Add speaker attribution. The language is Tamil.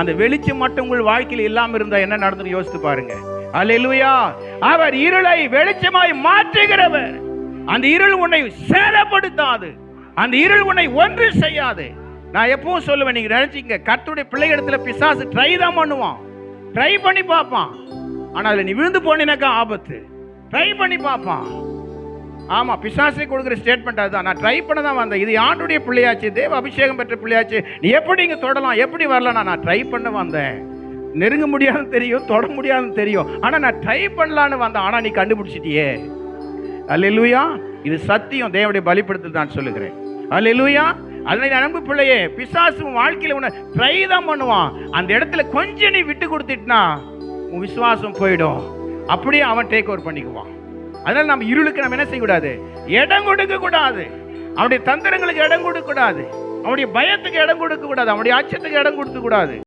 Speaker 1: அந்த வெளிச்சம் மட்டும் உங்கள் வாழ்க்கையில் இல்லாமல் இருந்தா என்ன நடந்துன்னு யோசித்து பாருங்க. அல்லேலூயா அவர் இருளை வெளிச்சமாய் மாற்றுகிறவர். அந்த இருள் உன்னை சேதப்படுத்தாது. அந்த இருள் உன்னை ஒன்று செய்யாது. நான் எப்பவும் சொல்லுவேன் நீங்க நினைச்சீங்க பிள்ளை இடத்துல பிசாசு ட்ரை தான் பண்ணுவான். ட்ரை பண்ணி பார்ப்பான். ஆனால் அதில் நீ விழுந்து போனீனாக்கா ஆபத்து. ட்ரை பண்ணி பார்ப்பான். ஆமாம் பிசாசை கொடுக்குற ஸ்டேட்மெண்ட் அதுதான். நான் ட்ரை பண்ண தான் வந்தேன். இது ஆண்டுடைய பிள்ளையாச்சு தேவ அபிஷேகம் பெற்ற பிள்ளையாச்சு. நீ எப்படி இங்கே தொடலாம் எப்படி வரலாம் நான் ட்ரை பண்ண வந்தேன். நெருங்க முடியாதுன்னு தெரியும் தொட முடியாதுன்னு தெரியும். ஆனால் நான் ட்ரை பண்ணலான்னு வந்தேன். ஆனால் நீ கண்டுபிடிச்சிட்டியே. அல்லேலூயா இது சத்தியம். தேவனுடைய பலிப்படுத்தல் நான் சொல்லுகிறேன். அல்லேலூயா அதனை அன்பு பிள்ளையே பிசாசு வாழ்க்கையில் உன்னை ட்ரை தான் பண்ணுவான். அந்த இடத்துல கொஞ்சம் நீ விட்டு கொடுத்துட்டுனா உன் விசுவாசம் போயிடும். அப்படியே அவன் டேக் ஓவர் பண்ணிக்குவான். அதனால் நம்ம இருளுக்கு நம்ம என்ன செய்யக்கூடாது? இடம் கொடுக்கக்கூடாது. அவனுடைய தந்திரங்களுக்கு இடம் கொடுக்கக்கூடாது. அவனுடைய பயத்துக்கு இடம் கொடுக்க கூடாது அவனுடைய அச்சத்துக்கு இடம் கொடுக்கக்கூடாது.